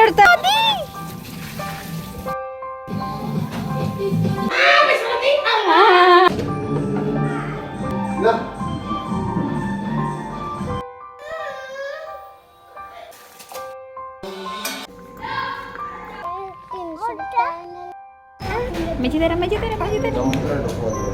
Dari tadi. Ah, mati. Mencitera, mencitera, mencitera.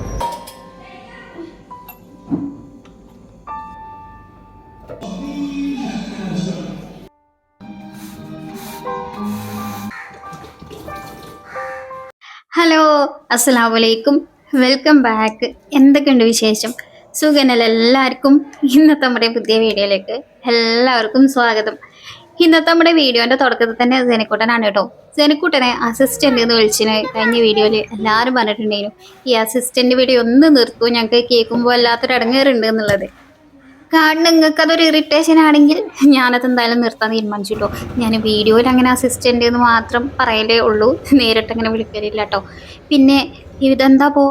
അസ്സലാമു വലൈക്കും welcome back. എന്തൊക്കെയുണ്ട് വിശേഷം? സുഖനല്ല എല്ലാവർക്കും? ഇന്നത്തെ നമ്മുടെ പുതിയ വീഡിയോയിലേക്ക് എല്ലാവർക്കും സ്വാഗതം. ഇന്നത്തെ നമ്മുടെ വീഡിയോന്റെ തുടക്കത്തിൽ തന്നെ ജനക്കൂട്ടനാണ് കേട്ടോ. ജനക്കൂട്ടനെ അസിസ്റ്റന്റ് എന്ന് വിളിച്ചിന് കഴിഞ്ഞ വീഡിയോയിൽ എല്ലാവരും പറഞ്ഞിട്ടുണ്ടായിരുന്നു. ഈ അസിസ്റ്റന്റ് വീഡിയോ ഒന്ന് നിർത്തൂ ഞങ്ങൾക്ക് കേൾക്കുമ്പോൾ വല്ലാത്തൊരു ഇടങ്ങേറുണ്ട് എന്നുള്ളത്. കാരണം നിങ്ങൾക്ക് അതൊരു ഇറിറ്റേഷൻ ആണെങ്കിൽ ഞാനത് എന്തായാലും നിർത്താൻ തീരുമാനിച്ചു കേട്ടോ ഞാൻ വീഡിയോയിൽ അങ്ങനെ അസിസ്റ്റന്റ് എന്ന് മാത്രം പറയലേ ഉള്ളൂ. നേരിട്ട് അങ്ങനെ വിളിക്കലില്ല കേട്ടോ പിന്നെ ഇതെന്താ പോ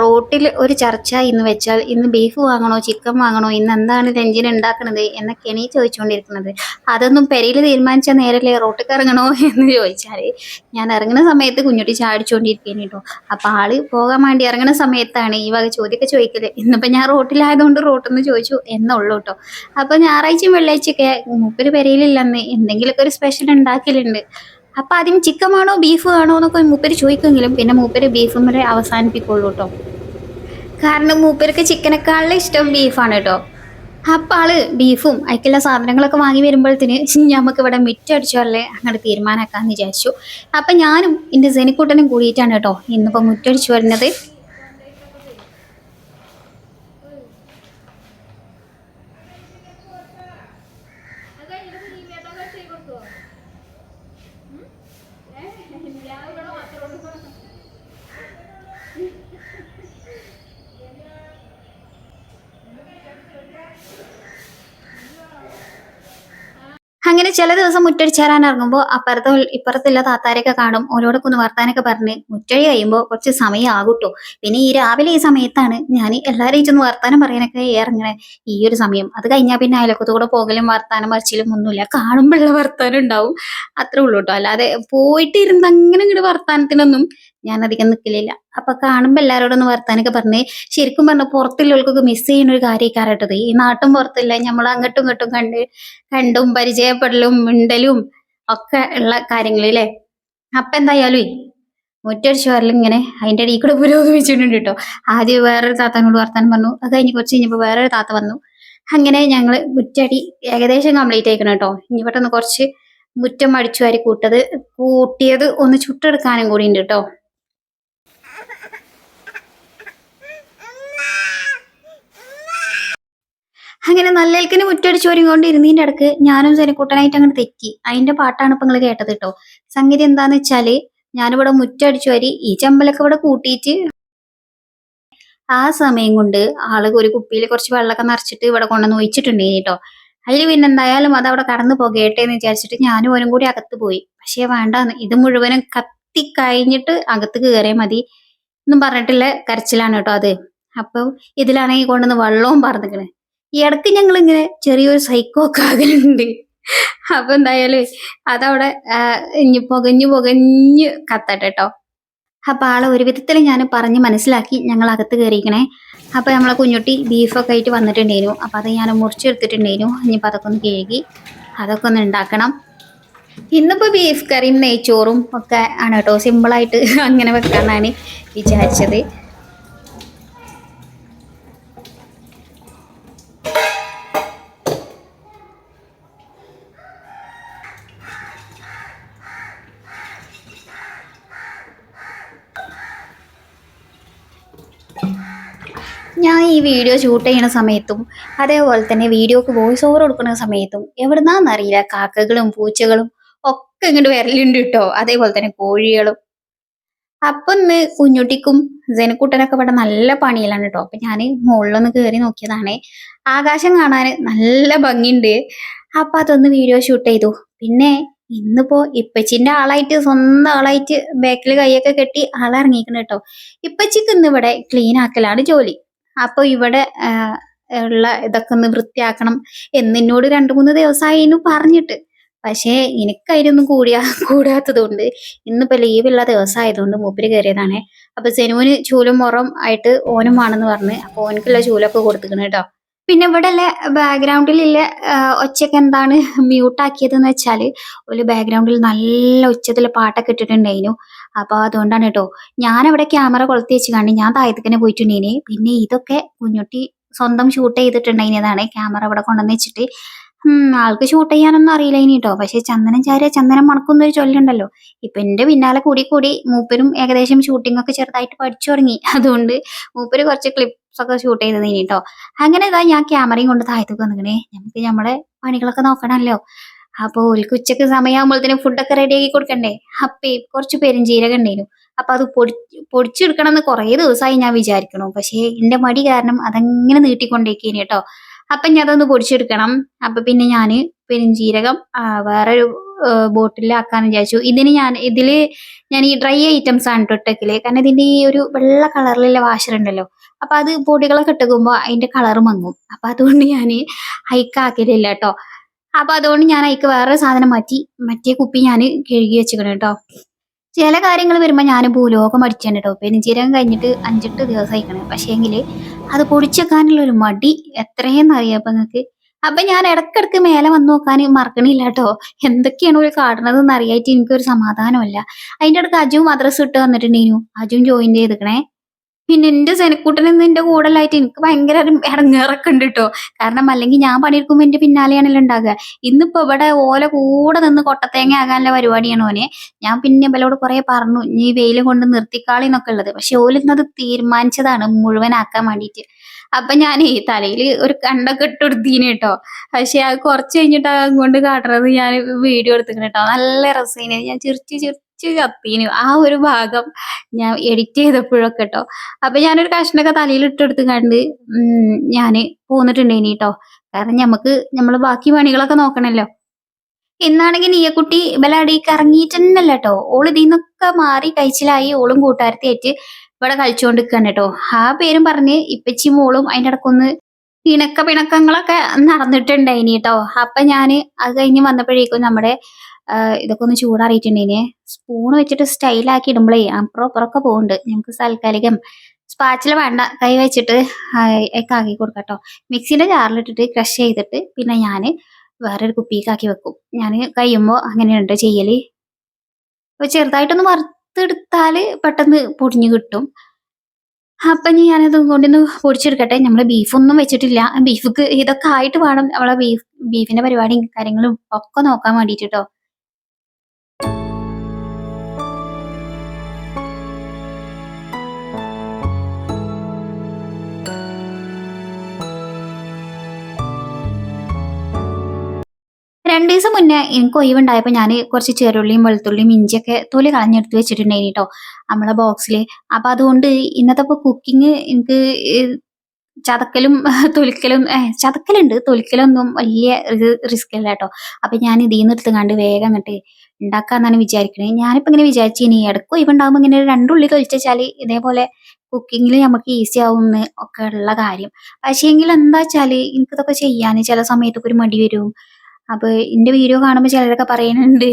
റോട്ടിൽ ഒരു ചർച്ച ഇന്ന് വെച്ചാൽ ഇന്ന് ബീഫ് വാങ്ങണോ ചിക്കൻ വാങ്ങണോ ഇന്ന് എന്താണ് ലഞ്ചിന് ഉണ്ടാക്കണത് എന്നൊക്കെയാണ് ഈ ചോദിച്ചുകൊണ്ടിരിക്കുന്നത്. അതൊന്നും പെരയിൽ തീരുമാനിച്ച നേരല്ലേ റോട്ടിൽ ഇറങ്ങണോ എന്ന് ചോദിച്ചാൽ ഞാൻ ഇറങ്ങുന്ന സമയത്ത് കുഞ്ഞുട്ടി ചാടിച്ചുകൊണ്ടിരിക്കുന്നു കേട്ടോ അപ്പം ആൾ പോകാൻ വേണ്ടി ഇറങ്ങുന്ന സമയത്താണ് ഈ വക ചോദ്യമൊക്കെ ചോദിക്കൽ. ഇന്നിപ്പോൾ ഞാൻ റോട്ടിലായതുകൊണ്ട് റോട്ടിൽ നിന്ന് ചോദിച്ചു എന്നുള്ളൂ കേട്ടോ അപ്പോൾ ഞായറാഴ്ചയും വെള്ളിയാഴ്ചയൊക്കെ മൂപ്പര് പെരയിലില്ലെന്ന് എന്തെങ്കിലുമൊക്കെ ഒരു സ്പെഷ്യൽ ഉണ്ടാക്കലുണ്ട്. അപ്പം ആദ്യം ചിക്കൻ വേണോ ബീഫ് വേണോ എന്നൊക്കെ മൂപ്പര് ചോദിക്കുമെങ്കിലും പിന്നെ മൂപ്പര് ബീഫും വരെ അവസാനിപ്പിക്കുള്ളൂ കേട്ടോ. കാരണം മൂപ്പർക്ക് ചിക്കനേക്കാളും ഇഷ്ടം ബീഫാണ് കേട്ടോ. അപ്പം ആൾ ബീഫും അതിക്കുള്ള സാധനങ്ങളൊക്കെ വാങ്ങി വരുമ്പോഴത്തേന് നമുക്ക് ഇവിടെ മുറ്റടിച്ചോല്ലേ അങ്ങോട്ട് തീരുമാനമാക്കാന്ന് വിചാരിച്ചു. അപ്പം ഞാനും എന്റെ സെനിക്കൂട്ടനും കൂടിയിട്ടാണ് കേട്ടോ ഇന്നിപ്പോൾ മുറ്റടിച്ചു വരുന്നത് അങ്ങനെ ചില ദിവസം മുറ്റടിച്ചാരാൻ ഇറങ്ങുമ്പോൾ അപ്പുറത്തെ ഇപ്പുറത്തുള്ള താത്താരൊക്കെ കാണും ഓരോടൊക്കെ ഒന്ന് വർത്താനൊക്കെ പറഞ്ഞ് മുറ്റഴി കഴിയുമ്പോൾ കുറച്ച് സമയം ആകൂട്ടോ. പിന്നെ ഈ രാവിലെ ഈ സമയത്താണ് ഞാൻ എല്ലാവരെയും ചെന്ന് വർത്താനം പറയാനൊക്കെ ഇറങ്ങണേ ഈ ഒരു സമയം. അത് കഴിഞ്ഞാൽ പിന്നെ അയലക്കത്തുകൂടെ പോകലും വർത്താനം മറിച്ചിലും ഒന്നുമില്ല. കാണുമ്പോഴുള്ള വർത്താനം ഉണ്ടാവും. അത്രേ ഉള്ളൂ കേട്ടോ അല്ലാതെ പോയിട്ട് ഇരുന്ന് അങ്ങനെ ഇങ്ങോട്ട് വർത്താനത്തിനൊന്നും ഞാൻ അധികം നിൽക്കലില്ല അപ്പൊ കാണുമ്പോൾ എല്ലാവരോടൊന്ന് വർത്താനൊക്കെ പറഞ്ഞ് ശരിക്കും പറഞ്ഞ പുറത്തുള്ളവർക്കൊക്കെ മിസ് ചെയ്യുന്ന ഒരു കാര്യക്കാരട്ടത് ഈ നാട്ടും പുറത്തില്ല നമ്മൾ അങ്ങോട്ടും ഇങ്ങോട്ടും കണ്ട് കണ്ടും പരിചയപ്പെടലും മിണ്ടലും ഒക്കെ ഉള്ള കാര്യങ്ങളില്ലേ അപ്പൊ എന്തായാലും മുറ്റടിച്ച് വരലും ഇങ്ങനെ അതിന്റെ ഇടയിൽ കൂടെ പുരോഗമിച്ചിട്ടുണ്ട് കേട്ടോ. ആദ്യം വേറൊരു താത്താനോട് വർത്താനം പറഞ്ഞു. അത് കഴിഞ്ഞ് കുറച്ച് കഴിഞ്ഞപ്പോൾ വേറൊരു താത്ത വന്നു. അങ്ങനെ ഞങ്ങൾ മുറ്റടി ഏകദേശം കംപ്ലീറ്റ് ആയിക്കണം കേട്ടോ. ഇനി പെട്ടെന്ന് കുറച്ച് മുറ്റം അടിച്ചു വാരി കൂട്ടത് കൂട്ടിയത് ഒന്ന് ചുട്ടെടുക്കാനും കൂടി ഉണ്ട് കേട്ടോ. അങ്ങനെ നല്ലൽക്കിന് മുറ്റടിച്ച് ഒരുങ്ങോണ്ട് ഇരുന്നതിന്റെ ഇടയ്ക്ക് ഞാനും സനിക്കുട്ടനായിട്ട് അങ്ങോട്ട് തെറ്റി. അതിന്റെ പാട്ടാണ് ഇപ്പൊ നിങ്ങൾ കേട്ടത് കേട്ടോ സംഗതി എന്താന്ന് വെച്ചാൽ ഞാനിവിടെ മുറ്റടിച്ചു വരി ഈ ചെമ്പലൊക്കെ ഇവിടെ കൂട്ടിയിട്ട് ആ സമയം കൊണ്ട് ആൾ ഒരു കുപ്പിയിൽ കുറച്ച് വെള്ളമൊക്കെ നിറച്ചിട്ട് ഇവിടെ കൊണ്ടുവന്ന് ഒഴിച്ചിട്ടുണ്ട് കേട്ടോ അതിൽ പിന്നെ എന്തായാലും അത് അവിടെ കടന്നു പോകട്ടെ എന്ന് വിചാരിച്ചിട്ട് ഞാനും ഓനും കൂടി അകത്ത് പോയി. പക്ഷേ വേണ്ടാന്ന് ഇത് മുഴുവനും കത്തി കഴിഞ്ഞിട്ട് അകത്ത് കയറിയാൽ മതി എന്നും പറഞ്ഞിട്ടുള്ള കരച്ചിലാണ് കേട്ടോ അത്. അപ്പൊ ഇതിലാണെങ്കിൽ കൊണ്ടുവന്ന് വെള്ളവും പറഞ്ഞിക്കണേ. ഈ ഇടയ്ക്ക് ഞങ്ങൾ ഇങ്ങനെ ചെറിയൊരു സൈക്കോ ഒക്കെ ആകലുണ്ട്. അപ്പൊ എന്തായാലും അതവിടെ പുകഞ്ഞു പുകഞ്ഞ് കത്തട്ടെ കേട്ടോ അപ്പൊ ആളെ ഒരു വിധത്തിൽ ഞാൻ പറഞ്ഞ് മനസ്സിലാക്കി ഞങ്ങൾ അകത്ത് കയറിയിരിക്കണേ അപ്പൊ നമ്മളെ കുഞ്ഞുട്ടി ബീഫൊക്കെ ആയിട്ട് വന്നിട്ടുണ്ടായിരുന്നു. അപ്പൊ അത് ഞാൻ മുറിച്ചെടുത്തിട്ടുണ്ടായിരുന്നു. ഇനിയിപ്പോൾ അതൊക്കെ ഒന്ന് കഴുകി അതൊക്കെ ഒന്ന് ഉണ്ടാക്കണം ഇന്നിപ്പോ ബീഫ് കറിയും നെയ്ച്ചോറും ഒക്കെ ആണ് കേട്ടോ സിമ്പിളായിട്ട് അങ്ങനെ വെക്കാന്നാണ് വിചാരിച്ചത്. ഞാൻ ഈ വീഡിയോ ഷൂട്ട് ചെയ്യുന്ന സമയത്തും അതേപോലെ തന്നെ വീഡിയോക്ക് വോയിസ് ഓവർ കൊടുക്കുന്ന സമയത്തും എവിടുന്നാന്നറിയില്ല കാക്കകളും പൂച്ചകളും ഒക്കെ ഇങ്ങോട്ട് വരലുണ്ട് കേട്ടോ അതേപോലെ തന്നെ കോഴികളും. അപ്പൊ ഇന്ന് കുഞ്ഞുട്ടിക്കും ജനക്കൂട്ടനൊക്കെ ഇവിടെ നല്ല പണിയിലാണ് കേട്ടോ അപ്പൊ ഞാൻ മുകളിലൊന്ന് കയറി നോക്കിയതാണ്. ആകാശം കാണാൻ നല്ല ഭംഗിയുണ്ട്. അപ്പൊ അതൊന്ന് വീഡിയോ ഷൂട്ട് ചെയ്തു. പിന്നെ ഇന്നിപ്പോ ഇപ്പച്ചിന്റെ ആളായിട്ട് സ്വന്തം ആളായിട്ട് ബാക്കിൽ കൈയൊക്കെ കെട്ടി ആളിറങ്ങിക്കണം കേട്ടോ ഇപ്പച്ചിക്ക് ഇന്ന് ഇവിടെ ക്ലീൻ ആക്കലാണ് ജോലി. അപ്പൊ ഇവിടെ ഉള്ള ഇതൊക്കെ ഒന്ന് വൃത്തിയാക്കണം എന്നിന്നോട് രണ്ടു മൂന്ന് ദിവസമായിരുന്നു പറഞ്ഞിട്ട്. പക്ഷേ എനിക്കതിനൊന്നും കൂടിയാ കൂടാത്തത് കൊണ്ട് ഇന്നിപ്പോ ലീവുള്ള ദിവസമായതുകൊണ്ട് മൂപ്പര് കയറിയതാണ് അപ്പൊ സെനുവിന് ചൂലും മുറം ആയിട്ട് ഓനും വേണമെന്ന് പറഞ്ഞ്. അപ്പൊ ഓനക്കുള്ള ചൂലൊക്കെ കൊടുത്തിക്കണ കേട്ടോ. പിന്നെ ഇവിടെ ഉള്ള ബാക്ക്ഗ്രൗണ്ടിലുള്ള ഒച്ചയൊക്കെ എന്താണ് മ്യൂട്ടാക്കിയതെന്ന് വെച്ചാൽ ഒരു ബാക്ക്ഗ്രൗണ്ടിൽ നല്ല ഉച്ചത്തിൽ പാട്ടൊക്കെ ഇട്ടിട്ടുണ്ടായിരുന്നു അപ്പൊ അതുകൊണ്ടാണ് കേട്ടോ. ഞാനവിടെ ക്യാമറ കൊളുത്തി വെച്ച് കണ്ട് ഞാൻ താഴത്തേക്കന്നെ പോയിട്ടുണ്ടേനെ. പിന്നെ ഇതൊക്കെ കുഞ്ഞുട്ടി സ്വന്തം ഷൂട്ട് ചെയ്തിട്ടുണ്ടായിരുന്നതാണ് ക്യാമറ അവിടെ കൊണ്ടുവന്ന് വെച്ചിട്ട്. ആൾക്ക് ഷൂട്ട് ചെയ്യാനൊന്നും അറിയില്ല ഇനി കേട്ടോ. പക്ഷെ ചന്ദനം ചാരിയ ചന്ദനം മണക്കുന്ന ഒരു ചൊല്ലുണ്ടല്ലോ. ഇപ്പൊ എന്റെ പിന്നാലെ കൂടി കൂടി മൂപ്പരും ഏകദേശം ഷൂട്ടിംഗ് ഒക്കെ ചെറുതായിട്ട് പഠിച്ചു തുടങ്ങി. അതുകൊണ്ട് മൂപ്പര് കുറച്ച് ക്ലിപ്സ് ഒക്കെ ഷൂട്ട് ചെയ്തത് ഇനി കേട്ടോ. അങ്ങനെ ഇതാ ഞാൻ ക്യാമറയും കൊണ്ട് താഴത്തേക്ക് വന്നിക്കണേ. നമുക്ക് നമ്മുടെ പണികളൊക്കെ നോക്കണമല്ലോ. അപ്പൊ ഓൽക്ക് ഉച്ചയ്ക്ക് സമയമാകുമ്പോഴത്തേനും ഫുഡൊക്കെ റെഡിയാക്കി കൊടുക്കണ്ടേ? അപ്പേ കുറച്ച് പെരുംജീരകം ഉണ്ടായിരുന്നു അപ്പൊ അത് പൊടി പൊടിച്ചെടുക്കണം എന്ന് കുറേ ദിവസമായി ഞാൻ വിചാരിക്കണു. പക്ഷേ എന്റെ മടി കാരണം അതങ്ങനെ നീട്ടിക്കൊണ്ടേക്കേനി കേട്ടോ അപ്പൊ ഞാൻ അതൊന്ന് പൊടിച്ചെടുക്കണം. അപ്പൊ പിന്നെ ഞാൻ പെരുംജീരകം വേറൊരു ബോട്ടിലാക്കാന്ന് വിചാരിച്ചു. ഇതിന് ഞാൻ ഇതിൽ ഞാൻ ഈ ഡ്രൈ ഐറ്റംസ് ആണ് കേട്ടോ കാരണം ഇതിന്റെ ഈ ഒരു വെള്ള കളറിലുള്ള വാഷർ ഉണ്ടല്ലോ അപ്പൊ അത് പൊടികളൊക്കെ ഇട്ടുമ്പോ അതിന്റെ കളർ മങ്ങും. അപ്പൊ അതുകൊണ്ട് ഞാൻ അയക്കാക്കലില്ല കേട്ടോ അപ്പൊ അതുകൊണ്ട് ഞാൻ അതിക്ക് വേറെ സാധനം മാറ്റി മറ്റേ കുപ്പി ഞാൻ കഴുകി വെച്ചിക്കണം കേട്ടോ. ചില കാര്യങ്ങൾ വരുമ്പോൾ ഞാൻ ഭൂലോകം അടിച്ചാണ് കേട്ടോ. പെരുംജീരകം കഴിഞ്ഞിട്ട് അഞ്ചെട്ട് ദിവസം അയക്കണേ പക്ഷേങ്കിൽ അത് പൊടിച്ചെക്കാനുള്ള ഒരു മടി എത്രയെന്ന് അറിയാം അപ്പൊ നിങ്ങൾക്ക് അപ്പൊ ഞാൻ ഇടക്കിടക്ക് മേലെ വന്ന് നോക്കാൻ മറക്കണില്ല കേട്ടോ. എന്തൊക്കെയാണ് ഒരു കാണുന്നത് അറിയായിട്ട് എനിക്കൊരു സമാധാനമല്ല അതിന്റെ ഇടയ്ക്ക് അജു മദ്രസ് ഇട്ട് വന്നിട്ടുണ്ടേനു. അജും ജോയിൻ ചെയ്തിക്കണേ. പിന്നെ എന്റെ സെനക്കൂട്ടൻ ഇന്ന് എന്റെ കൂടലായിട്ട് എനിക്ക് ഭയങ്കര ഒരു ഉണ്ട് കേട്ടോ കാരണം അല്ലെങ്കിൽ ഞാൻ പണിയെടുക്കുമ്പോ എന്റെ പിന്നാലെയാണല്ലോ ഉണ്ടാകുക ഇന്നിപ്പോ ഇവിടെ ഓല കൂടെ നിന്ന് കൊട്ടത്തേങ്ങ ആകാനുള്ള പരിപാടിയാണ് ഓനെ. ഞാൻ പിന്നെ ഇവലോട് കുറെ പറഞ്ഞു നീ വെയിൽ കൊണ്ട് നിർത്തിക്കാളി എന്നൊക്കെ ഉള്ളത്. പക്ഷെ ഓലിന്നത് തീരുമാനിച്ചതാണ് മുഴുവനാക്കാൻ വേണ്ടിയിട്ട് അപ്പൊ ഞാൻ ഈ തലയിൽ ഒരു കണ്ടൊക്കെ ഇട്ടെടുത്തീന് കേട്ടോ പക്ഷെ അത് കുറച്ച് കഴിഞ്ഞിട്ട് അങ്ങോട്ട് കാട്ടുന്നത് ഞാൻ വീഡിയോ എടുത്തിക്കണ കേട്ടോ നല്ല രസീനെ. ഞാൻ ചിരിച്ച് ചിരിച്ച് കത്തീനു. ആ ഒരു ഭാഗം ഞാൻ എഡിറ്റ് ചെയ്തപ്പോഴൊക്കെ കേട്ടോ അപ്പൊ ഞാനൊരു കഷ്ണൊക്കെ തലയിൽ ഇട്ടെടുത്ത് കണ്ട് ഉം ഞാൻ പോന്നിട്ടുണ്ടേനി കേട്ടോ കാരണം ഞമ്മക്ക് നമ്മൾ ബാക്കി പണികളൊക്കെ നോക്കണല്ലോ. ഇന്നാണെങ്കിൽ നീയക്കുട്ടി ഇവലടിക്ക് ഇറങ്ങിയിട്ട് തന്നെയല്ല കേട്ടോ ഓൾ ഇതിന്നൊക്കെ മാറി കഴിച്ചിലായി ഓളും കൂട്ടുകാരത്തിയായിട്ട് ഇവിടെ കളിച്ചുകൊണ്ട് നിൽക്കാൻ കേട്ടോ ആ പേരും പറഞ്ഞ് ഇപ്പച്ചി മോളും അതിന്റെ ഇടക്കൊന്ന് ഇണക്ക പിണക്കങ്ങളൊക്കെ നടന്നിട്ടുണ്ടായിനി കേട്ടോ അപ്പൊ ഞാൻ അത് കഴിഞ്ഞ് വന്നപ്പോഴേക്കും നമ്മുടെ ഇതൊക്കെ ഒന്ന് ചൂടാറിയിട്ടുണ്ടേനെ. സ്പൂൺ വെച്ചിട്ട് സ്റ്റൈലാക്കി ഇടുമ്പോഴേ അപ്പുറം അപ്പുറമൊക്കെ പോകുന്നുണ്ട് ഞങ്ങൾക്ക് താൽക്കാലികം സ്പാച്ചിൽ വേണ്ട. കൈ വെച്ചിട്ട് ഒക്കെ ആക്കി കൊടുക്കാം കേട്ടോ മിക്സിയുടെ ജാറിലിട്ടിട്ട് ക്രഷ് ചെയ്തിട്ട് പിന്നെ ഞാൻ വേറൊരു കുപ്പിക്കാക്കി വെക്കും. ഞാൻ കഴിയുമ്പോൾ അങ്ങനെയുണ്ട് ചെയ്യൽ. അപ്പൊ ചെറുതായിട്ടൊന്ന് വറുത്തെടുത്താൽ പെട്ടെന്ന് പൊടിഞ്ഞു കിട്ടും. അപ്പൊ ഞാനത് കൊണ്ടൊന്ന് പൊടിച്ചെടുക്കട്ടെ. നമ്മൾ ബീഫൊന്നും വെച്ചിട്ടില്ല. ബീഫ്ക്ക് ഇതൊക്കെ ആയിട്ട് വേണം. നമ്മളെ ബീഫ് ബീഫിന്റെ പരിപാടിയും കാര്യങ്ങളും ഒക്കെ നോക്കാൻ വേണ്ടിട്ടോ രണ്ടു ദിവസം മുന്നേ എനിക്ക് ഒഴിവുണ്ടായപ്പോൾ ഞാൻ കുറച്ച് ചെറുള്ളിയും വെളുത്തുള്ളിയും ഇഞ്ചിയൊക്കെ തൊലി കളഞ്ഞെടുത്ത് വെച്ചിട്ടുണ്ടായി കേട്ടോ നമ്മളെ ബോക്സിൽ അപ്പം അതുകൊണ്ട് ഇന്നത്തെ ഇപ്പോൾ കുക്കിംഗ് എനിക്ക് ചതക്കലും തൊലിക്കലും ചതക്കലുണ്ട്. തൊലിക്കലൊന്നും വലിയ റിസ്ക് ഇല്ല കേട്ടോ അപ്പം ഞാൻ ഇതിൽ നിന്ന് എടുത്ത് കണ്ട് വേഗം അങ്ങോട്ട് ഉണ്ടാക്കാന്നാണ് വിചാരിക്കുന്നത് ഞാനിപ്പോൾ ഇങ്ങനെ വിചാരിച്ചു ഇനി ഇടയ്ക്ക് ഒഴിവുണ്ടാകുമ്പോൾ ഇങ്ങനെ രണ്ടുള്ളി വെച്ചാൽ ഇതേപോലെ കുക്കിങ്ങിൽ നമുക്ക് ഈസി ആവുമെന്ന് ഒക്കെ ഉള്ള കാര്യം. പക്ഷേ എങ്കിൽ എന്താ വെച്ചാൽ എനിക്കിതൊക്കെ ചെയ്യാൻ ചില സമയത്തൊക്കെ ഒരു മടി വരും. അപ്പൊ എന്റെ വീഡിയോ കാണുമ്പോൾ ചിലരൊക്കെ പറയുന്നുണ്ട്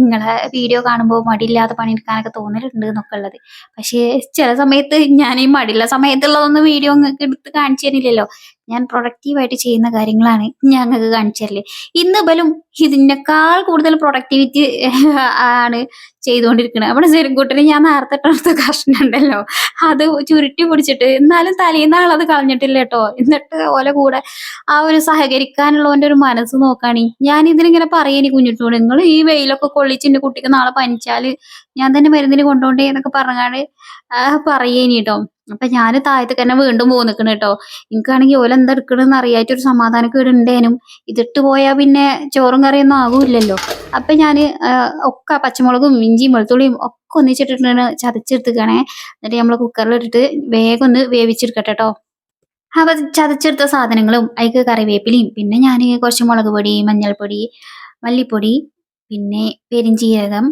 നിങ്ങളെ വീഡിയോ കാണുമ്പോൾ മടിയില്ലാതെ പണിയെടുക്കാനൊക്കെ തോന്നലുണ്ട് എന്നൊക്കെ ഉള്ളത്. പക്ഷേ ചില സമയത്ത് ഞാൻ ഈ മടിയുള്ള സമയത്തുള്ളതൊന്നും വീഡിയോ എടുത്ത് കാണിച്ചു തരില്ലല്ലോ. ഞാൻ പ്രൊഡക്റ്റീവായിട്ട് ചെയ്യുന്ന കാര്യങ്ങളാണ് ഞങ്ങൾക്ക് കാണിച്ചു തരൽ ഇന്ന് ബലും ഇതിനേക്കാൾ കൂടുതൽ പ്രൊഡക്ടിവിറ്റി ആണ് ചെയ്തുകൊണ്ടിരിക്കുന്നത് അവിടെ സെരുങ്കൂട്ടിന് ഞാൻ നേരത്തെ ഇട്ടെടുത്ത കഷ്ണുണ്ടല്ലോ അത് ചുരുട്ടി പിടിച്ചിട്ട് എന്നാലും തലേന്ന് ആളത് കളഞ്ഞിട്ടില്ല കേട്ടോ. എന്നിട്ട് ഓലെ കൂടെ ആ ഒരു സഹകരിക്കാനുള്ളവന്റെ ഒരു മനസ്സ് നോക്കാണി. ഞാൻ ഇതിനിങ്ങനെ പറയേനി കുഞ്ഞിട്ടോട് നിങ്ങൾ ഈ വെയിലൊക്കെ കൊള്ളിച്ച് എന്റെ കുട്ടിക്ക് നാളെ പനിച്ചാൽ ഞാൻ തന്നെ മരുന്നിന് കൊണ്ടുപോണ്ടേ എന്നൊക്കെ പറഞ്ഞാണ് പറയേനി കേട്ടോ അപ്പൊ ഞാൻ താഴത്തേക്ക് തന്നെ വീണ്ടും പോന്നിക്കണ് കേട്ടോ. എനിക്കാണെങ്കിൽ ഓല എന്താ എടുക്കണെന്ന് അറിയാറ്റൊരു സമാധാനക്കേട് ഉണ്ടേനും. ഇതിട്ട് പോയാൽ പിന്നെ ചോറും കറിയൊന്നും ആകൂല്ലല്ലോ. അപ്പൊ ഞാൻ ഒക്കെ പച്ചമുളകും ഇഞ്ചിയും വെളുത്തുള്ളിയും ഒക്കെ ഒന്നിച്ചിട്ടിട്ടാണ് ചതച്ചെടുത്തുക്കണേ. എന്നിട്ട് നമ്മൾ കുക്കറിലിട്ടിട്ട് വേഗം ഒന്ന് വേവിച്ചെടുക്കട്ടെ കേട്ടോ. അപ്പൊ ചതച്ചെടുത്ത സാധനങ്ങളും അതിക്ക് കറിവേപ്പിലയും പിന്നെ ഞാൻ കുറച്ച് മുളക് പൊടി മഞ്ഞൾപ്പൊടി മല്ലിപ്പൊടി പിന്നെ പെരിഞ്ചീരകം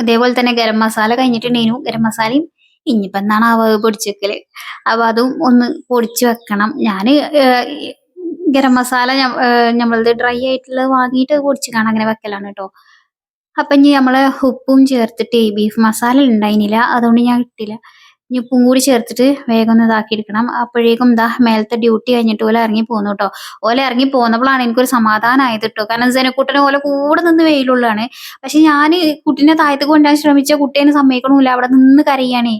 അതേപോലെ തന്നെ ഗരം മസാല കഴിഞ്ഞിട്ടുണ്ടേനു. ഗരം മസാലയും ഇനിയിപ്പോ എന്താണ് അവ പൊടിച്ച് വെക്കൽ അപ്പൊ അതും ഒന്ന് പൊടിച്ച് വെക്കണം. ഏഹ് ഗരം മസാല നമ്മളത് ഡ്രൈ ആയിട്ടുള്ളത് വാങ്ങിയിട്ട് പൊടിച്ച് കാണാൻ അങ്ങനെ വെക്കലാണ് കേട്ടോ അപ്പം ഇനി നമ്മൾ ഉപ്പും ചേർത്തിട്ട് ബീഫ് മസാല ഉണ്ടായിരുന്നില്ല അതുകൊണ്ട് ഞാൻ ഇട്ടില്ല. ഇനി ഉപ്പും കൂടി ചേർത്തിട്ട് വേഗം ഒന്ന് ഇതാക്കി എടുക്കണം അപ്പോഴേക്കും എന്താ മേലത്തെ ഡ്യൂട്ടി കഴിഞ്ഞിട്ട് ഓല ഇറങ്ങി പോന്നു കേട്ടോ ഓല ഇറങ്ങി പോന്നപ്പോഴാണ് എനിക്കൊരു സമാധാനമായത് കേട്ടോ കാരണം ജനക്കൂട്ടനെ ഓല കൂടെ നിന്ന് വെയിലുള്ളതാണ്. പക്ഷെ ഞാൻ കുട്ടീനെ താഴത്ത് കൊണ്ടുപോകാൻ ശ്രമിച്ച കുട്ടീനെ സമ്മതിക്കണമില്ല. അവിടെ നിന്ന് കരയാണേ.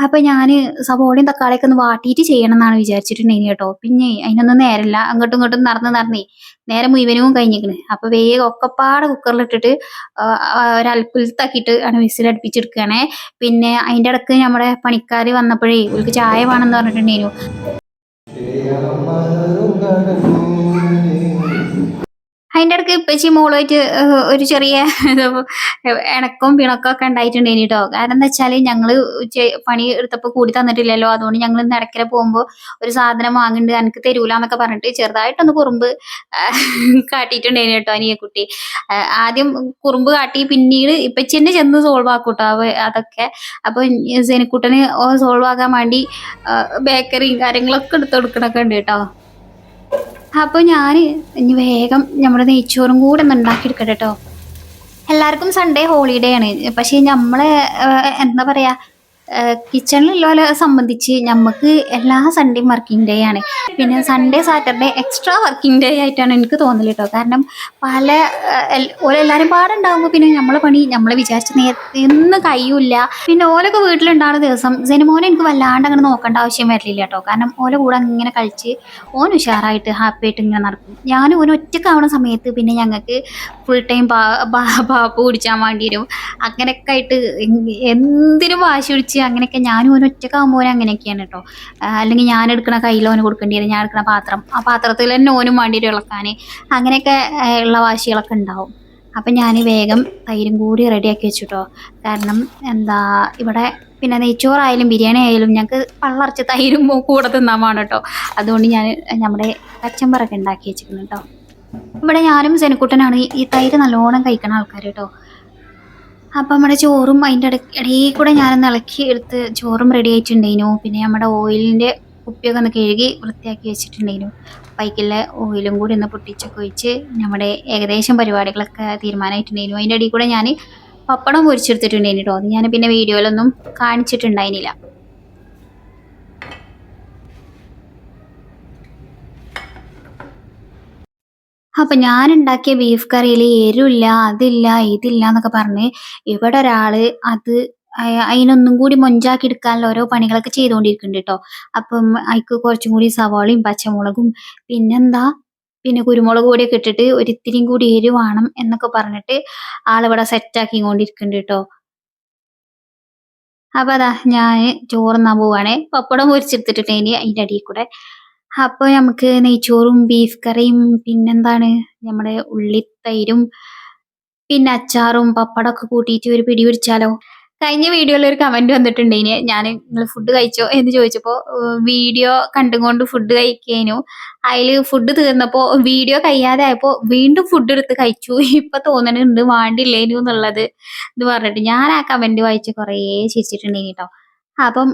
അപ്പൊ ഞാൻ സവോളയും തക്കാളിയൊക്കെ ഒന്ന് വാട്ടിയിട്ട് ചെയ്യണം എന്നാണ് വിചാരിച്ചിട്ടുണ്ടെങ്കിൽ കേട്ടോ. പിന്നെ അതിനൊന്നും നേരമില്ല അങ്ങോട്ടും ഇങ്ങോട്ടും നടന്ന് നടന്നേ. നേരെ മുഴുവനും കഴിഞ്ഞിരിക്കണ് അപ്പൊ വേഗം ഒക്കെപ്പാടെ കുക്കറിലിട്ടിട്ട് ഒരൽപ്പുലത്താക്കിയിട്ട് ആണ് വിസിലടുപ്പിച്ചെടുക്കുകയാണേ പിന്നെ അതിന്റെ ഇടയ്ക്ക് നമ്മുടെ പണിക്കാർ വന്നപ്പോഴേ ഉൾക്ക് ചായ വേണമെന്ന് പറഞ്ഞിട്ടുണ്ടായിരുന്നു അതിന്റെ ഇടയ്ക്ക് ഇപ്പച്ചി മോളുമായിട്ട് ഒരു ചെറിയ ഇണക്കവും പിണക്കവും ഒക്കെ ഉണ്ടായിട്ടുണ്ട് കേട്ടോ കാരണം എന്താ വെച്ചാൽ ഞങ്ങൾ പണി എടുത്തപ്പോ കൂടി തന്നിട്ടില്ലല്ലോ. അതുകൊണ്ട് ഞങ്ങൾ ഇന്ന് ഇടയ്ക്കര പോകുമ്പോ ഒരു സാധനം വാങ്ങുന്നുണ്ട് എനിക്ക് തരൂല എന്നൊക്കെ പറഞ്ഞിട്ട് ചെറുതായിട്ടൊന്ന് കുറുമ്പ് കാട്ടിയിട്ടുണ്ട് കേട്ടോ അനിയെ കുട്ടി ആദ്യം കുറുമ്പ് കാട്ടി പിന്നീട് ഇപ്പച്ചി തന്നെ ചെന്ന് സോൾവ് ആക്കൂട്ടോ കേട്ടോ അതൊക്കെ. അപ്പൊ സെനിക്കുട്ടന് സോൾവ് ആക്കാൻ വേണ്ടി ബേക്കറിയും കാര്യങ്ങളൊക്കെ എടുത്ത് കൊടുക്കണൊക്കെ ഉണ്ട് കേട്ടോ അപ്പൊ ഞാൻ ഇനി വേഗം നമ്മുടെ നെയ്ച്ചോറും കൂടെ ഒന്ന് ഉണ്ടാക്കിയെടുക്കട്ടെ കേട്ടോ എല്ലാവർക്കും സൺഡേ ഹോളിഡേ ആണ്. പക്ഷെ നമ്മളെ എന്താ എന്താ പറയാ കിച്ചണിലുള്ളവരെ സംബന്ധിച്ച് നമുക്ക് എല്ലാ സൺഡേയും വർക്കിംഗ് ഡേ ആണ്. പിന്നെ Sunday Saturday extra working day ആയിട്ടാണ് എനിക്ക് തോന്നൽ കേട്ടോ കാരണം പല ഓലെല്ലാവരും പാടുണ്ടാകുമ്പോൾ പിന്നെ നമ്മളെ പണി നമ്മൾ വിചാരിച്ച നേരത്തെ ഒന്നും കഴിയൂല പിന്നെ ഓലൊക്കെ വീട്ടിലുണ്ടാകുന്ന ദിവസം ജനമോനെ എനിക്ക് വല്ലാണ്ട് അങ്ങനെ നോക്കേണ്ട ആവശ്യം വരില്ല കേട്ടോ കാരണം ഓല കൂടെ ഇങ്ങനെ കളിച്ച് ഓൻ ഉഷാറായിട്ട് ഹാപ്പി ആയിട്ട് ഇങ്ങനെ നടക്കും. ഞാനും ഓൻ ഒറ്റക്കാവുന്ന സമയത്ത് പിന്നെ ഞങ്ങൾക്ക് ഫുൾ ടൈം പാപ്പ് കുടിച്ചാൻ വേണ്ടി വരും അങ്ങനെയൊക്കെ ആയിട്ട് എന്തിനും വാശി പിടിച്ച് അങ്ങനെയൊക്കെ ഞാനും ഓൻ ഒറ്റക്കാവുമ്പോൾ അങ്ങനെയൊക്കെയാണ് കേട്ടോ അല്ലെങ്കിൽ ഞാൻ എടുക്കുന്ന കയ്യിൽ ഓന് കൊടുക്കേണ്ടി വരും ഞാൻ എടുക്കുന്ന പാത്രം ആ പാത്രത്തിൽ തന്നെ ഓനും വേണ്ടിയിട്ട് ഇളക്കാൻ അങ്ങനെയൊക്കെ ഉള്ള വാശികളൊക്കെ ഉണ്ടാവും. അപ്പം ഞാൻ വേഗം തൈരും കൂടി റെഡിയാക്കി വെച്ചിട്ടോ കാരണം എന്താ ഇവിടെ പിന്നെ നെയ്ച്ചോറായാലും ബിരിയാണി ആയാലും ഞങ്ങൾക്ക് പള്ളറച്ച് തൈരും കൂടെ തിന്നാൻ വേണം കേട്ടോ അതുകൊണ്ട് ഞാൻ നമ്മുടെ കച്ചമ്പറൊക്കെ ഉണ്ടാക്കി വെച്ചിട്ടുണ്ട് കേട്ടോ ഇവിടെ ഞാനും സെനക്കുട്ടനാണ് ഈ- തൈര് നല്ലോണം കഴിക്കണ ആൾക്കാർ കേട്ടോ അപ്പം നമ്മുടെ ചോറും അതിന്റെ ഇടയിൽ കൂടെ ഞാനൊന്ന് ഇളക്കി എടുത്ത് ചോറും റെഡി ആയിട്ടുണ്ടായിരുന്നു പിന്നെ നമ്മുടെ ഓയിലിന്റെ കുപ്പിയൊക്കെ ഒന്ന് കഴുകി വൃത്തിയാക്കി വെച്ചിട്ടുണ്ടായിരുന്നു പൈക്കിലെ ഓയിലും കൂടി ഒന്ന് പൊട്ടിച്ചൊക്കെ ഒഴിച്ച് നമ്മുടെ ഏകദേശം പരിപാടികളൊക്കെ തീരുമാനമായിട്ടുണ്ടായിരുന്നു അതിന്റെ ഇടയിൽ കൂടെ ഞാൻ പപ്പടം പൊരിച്ചെടുത്തിട്ടുണ്ടായിരുന്നു കേട്ടോ അത് ഞാൻ പിന്നെ വീഡിയോയിലൊന്നും കാണിച്ചിട്ടുണ്ടായിരുന്നില്ല അപ്പൊ ഞാൻ ഉണ്ടാക്കിയ ബീഫ് കറിയിൽ എരുല്ല അതില്ല ഇതില്ല എന്നൊക്കെ പറഞ്ഞ് ഇവിടെ ഒരാൾ അത് അതിനൊന്നും കൂടി മൊഞ്ചാക്കി എടുക്കാനുള്ള ഓരോ പണികളൊക്കെ ചെയ്തുകൊണ്ടിരിക്കുന്നുണ്ട് കേട്ടോ അപ്പം അതിക്ക് കുറച്ചും കൂടി സവാളയും പച്ചമുളകും പിന്നെന്താ? പിന്നെ കുരുമുളക് പൊടിയൊക്കെ ഇട്ടിട്ട് ഒരിത്തിരിയും കൂടി എരിവ് വേണം എന്നൊക്കെ പറഞ്ഞിട്ട് ആളിവിടെ സെറ്റാക്കി കൊണ്ടിരിക്കുന്നുണ്ട് കേട്ടോ അപ്പൊ അതാ ഞാൻ ചോറുന്നാൻ പോവാണേ. പപ്പടം പൊരിച്ചെടുത്തിട്ടുണ്ട് ഇനി അതിന്റെ അടിയിൽ കൂടെ അപ്പൊ നമുക്ക് നെയ്ച്ചോറും ബീഫ് കറിയും പിന്നെന്താണ്? നമ്മുടെ ഉള്ളിത്തൈരും പിന്നെ അച്ചാറും പപ്പടമൊക്കെ കൂട്ടിയിട്ട് ഒരു പിടി പിടിച്ചാലോ? കഴിഞ്ഞ വീഡിയോയിൽ ഒരു കമന്റ് വന്നിട്ടുണ്ടേന് ഞാൻ നിങ്ങൾ ഫുഡ് കഴിച്ചോ എന്ന് ചോദിച്ചപ്പോ വീഡിയോ കണ്ടുകൊണ്ട് ഫുഡ് കഴിക്കേനു. അതിൽ ഫുഡ് തീർന്നപ്പോ വീഡിയോ കഴിയാതെ ആയപ്പോ വീണ്ടും ഫുഡ് എടുത്ത് കഴിച്ചു. ഇപ്പൊ തോന്നണുണ്ട് വാണ്ടില്ലേനു എന്നുള്ളത് എന്ന് പറഞ്ഞിട്ട് ഞാൻ ആ കമന്റ് വായിച്ച് കുറേ ചിരിച്ചിട്ടുണ്ടെങ്കിൽ കേട്ടോ അപ്പം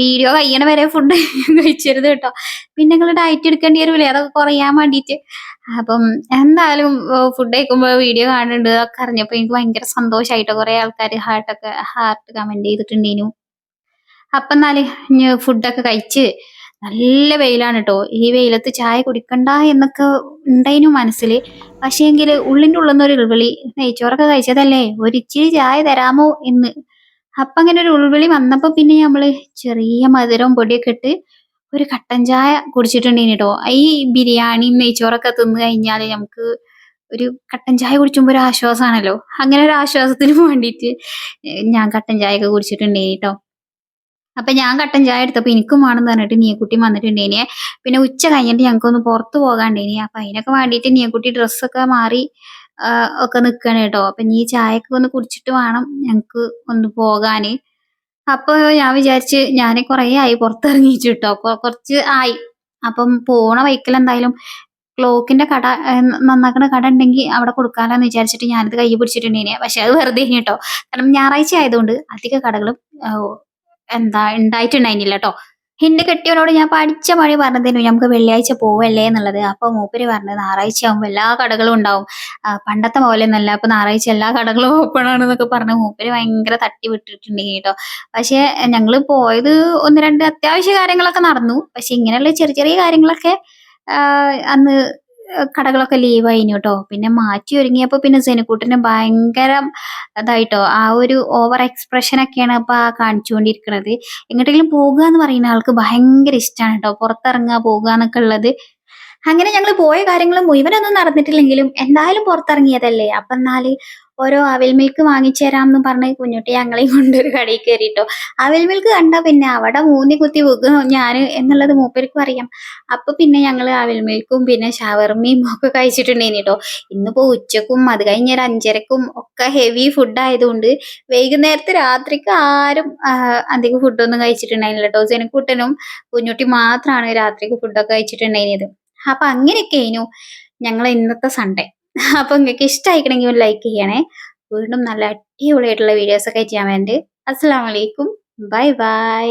വീഡിയോ കഴിയണ വരെ ഫുഡ് കഴിച്ചിരുന്നു കേട്ടോ. പിന്നെ നിങ്ങൾ ഡയറ്റ് എടുക്കേണ്ടി വരൂലേ? അതൊക്കെ കുറയാൻ വേണ്ടിയിട്ട് അപ്പം എന്തായാലും ഫുഡ് കഴിക്കുമ്പോൾ വീഡിയോ കാണുന്നുണ്ട് അതൊക്കെ അറിഞ്ഞപ്പോൾ എനിക്ക് ഭയങ്കര സന്തോഷമായിട്ടോ കുറേ ആൾക്കാർ ഹാർട്ടൊക്കെ ഹാർട്ട് കമന്റ് ചെയ്തിട്ടുണ്ടേനു. അപ്പം എന്നാൽ ഇനി ഫുഡൊക്കെ കഴിച്ച് നല്ല വെയിലാണ് കേട്ടോ. ഈ വെയിലത്ത് ചായ കുടിക്കണ്ട എന്നൊക്കെ ഉണ്ടായിനു മനസ്സിൽ പക്ഷേങ്കിൽ ഉള്ളിന്റെ ഉള്ളിൽ നിന്നൊരു ഉൾവിളി നെയ്ച്ചോറൊക്കെ കഴിച്ചതല്ലേ? ഒരിച്ചിരി ചായ തരാമോ എന്ന് അപ്പം അങ്ങനെ ഒരു ഉൾവിളി വന്നപ്പോൾ പിന്നെ നമ്മൾ ചെറിയ മധുരവും പൊടിയൊക്കെ ഇട്ട് ഒരു കട്ടൻ ചായ കുടിച്ചിട്ടുണ്ടെങ്കിൽ കേട്ടോ ഈ ബിരിയാണി നെയ്ച്ചോറൊക്കെ തിന്നു കഴിഞ്ഞാൽ നമുക്ക് ഒരു കട്ടൻ ചായ കുടിച്ചുമ്പോൾ ഒരു ആശ്വാസമാണല്ലോ അങ്ങനെ ഒരു ആശ്വാസത്തിന് വേണ്ടിയിട്ട് ഞാൻ കട്ടൻ ചായ ഒക്കെ കുടിച്ചിട്ടുണ്ടേനി കേട്ടോ അപ്പൊ ഞാൻ കട്ടൻ ചായ എടുത്തപ്പോ എനിക്കും വേണമെന്ന് പറഞ്ഞിട്ട് നീയക്കുട്ടി വന്നിട്ടുണ്ടേനെ. പിന്നെ ഉച്ച കഴിഞ്ഞിട്ട് ഞങ്ങൾക്കൊന്ന് പുറത്ത് പോകാണ്ടേനി. അപ്പൊ അതിനൊക്കെ വേണ്ടിയിട്ട് നീയക്കുട്ടി ഡ്രസ്സൊക്കെ മാറി ഒക്കെ നിക്കണേ കേട്ടോ. അപ്പൊ നീ ചായയൊക്കെ ഒന്ന് കുടിച്ചിട്ട് വേണം ഞങ്ങക്ക് ഒന്ന് പോകാന്. അപ്പൊ ഞാൻ വിചാരിച്ച് ഞാൻ കുറേ ആയി പുറത്തിറങ്ങിയിട്ട് കേട്ടോ. കൊ- കുറച്ച് ആയി. അപ്പം പോണ വൈക്കൽ എന്തായാലും ക്ലോക്കിന്റെ കട നന്നാക്കുന്ന കട ഉണ്ടെങ്കിൽ അവിടെ കൊടുക്കാനാന്ന് വിചാരിച്ചിട്ട് ഞാനിത് കൈ പിടിച്ചിട്ടുണ്ടേനെ പക്ഷെ അത് വെറുതെ കേട്ടോ. കാരണം ഞായറാഴ്ച ആയതുകൊണ്ട് അധിക കടകളും എന്താ ഉണ്ടായിട്ടുണ്ടായിരുന്നില്ല കേട്ടോ. എന്റെ കെട്ടിയവനോട് ഞാൻ പഠിച്ച മഴ പറഞ്ഞതിനു നമുക്ക് വെള്ളിയാഴ്ച പോവല്ലേ എന്നുള്ളത്. അപ്പൊ മൂപ്പര് പറഞ്ഞത് ഞായറാഴ്ച ആകുമ്പോൾ എല്ലാ കടകളും ഉണ്ടാവും. പണ്ടത്തെ പോലെ ഒന്നല്ല. അപ്പൊ ഞായറാഴ്ച എല്ലാ കടകളും ഓപ്പൺ ആണ് എന്നൊക്കെ പറഞ്ഞ് മൂപ്പര് ഭയങ്കര തട്ടി വിട്ടിട്ടുണ്ട് കേട്ടോ. പക്ഷെ ഞങ്ങൾ പോയത് ഒന്ന് രണ്ട് അത്യാവശ്യ കാര്യങ്ങളൊക്കെ നടന്നു. പക്ഷെ ഇങ്ങനെയുള്ള ചെറിയ ചെറിയ കാര്യങ്ങളൊക്കെ അന്ന് കടകളൊക്കെ ലീവ് ആയിന് കേട്ടോ പിന്നെ മാറ്റി ഒരുങ്ങിയപ്പോ പിന്നെ സെനുക്കൂട്ടിന് ഭയങ്കര ഇതായിട്ടോ. ആ ഒരു ഓവർ എക്സ്പ്രഷൻ ഒക്കെയാണ് ഇപ്പൊ ആ കാണിച്ചുകൊണ്ടിരിക്കുന്നത് എങ്ങോട്ടെങ്കിലും പോകുക എന്ന് പറയുന്ന ആൾക്ക് ഭയങ്കര ഇഷ്ടമാണ് കേട്ടോ പുറത്തിറങ്ങുക പോകുക എന്നൊക്കെ ഉള്ളത്. അങ്ങനെ ഞങ്ങൾ പോയ കാര്യങ്ങളും മുഴുവനൊന്നും നടന്നിട്ടില്ലെങ്കിലും എന്തായാലും പുറത്തിറങ്ങിയതല്ലേ? അപ്പൊ എന്നാൽ ഓരോ അവിൽ മിൽക്ക് വാങ്ങിച്ചു എന്ന് പറഞ്ഞ് കുഞ്ഞുട്ടി ഞങ്ങളെയും കൊണ്ടൊരു കടയിൽ കയറിയിട്ടോ. അവിൽ മിൽക്ക് കണ്ട പിന്നെ അവിടെ മൂന്നി കുത്തി വെക്കും ഞാൻ എന്നുള്ളത് മൂപ്പർക്കും അറിയാം. അപ്പൊ പിന്നെ ഞങ്ങൾ അവിൽ മിൽക്കും പിന്നെ ഷവർമയും ഒക്കെ കഴിച്ചിട്ടുണ്ടേനി കേട്ടോ ഇന്നിപ്പോ ഉച്ചക്കും അത് കഴിഞ്ഞ ഒരു അഞ്ചരക്കും ഒക്കെ ഹെവി ഫുഡ് ആയതുകൊണ്ട് വൈകുന്നേരത്തെ രാത്രിക്ക് ആരും അധികം ഫുഡൊന്നും കഴിച്ചിട്ടുണ്ടായില്ല കേട്ടോ ജനക്കൂട്ടനും കുഞ്ഞുട്ടി മാത്രമാണ് രാത്രിക്ക് ഫുഡൊക്കെ കഴിച്ചിട്ടുണ്ടായിരുന്നത്. അപ്പൊ അങ്ങനെയൊക്കെ ആയിരുന്നു ഞങ്ങൾ ഇന്നത്തെ സൺഡേ അപ്പൊ നിങ്ങൾക്ക് ഇഷ്ടമായിക്കണമെങ്കിൽ ഒരു ലൈക്ക് ചെയ്യണേ. വീണ്ടും നല്ല അടിപൊളിയായിട്ടുള്ള വീഡിയോസ് ഒക്കെ ചെയ്യാൻ വേണ്ടി അസ്സാം വലൈക്കും ബൈ ബൈ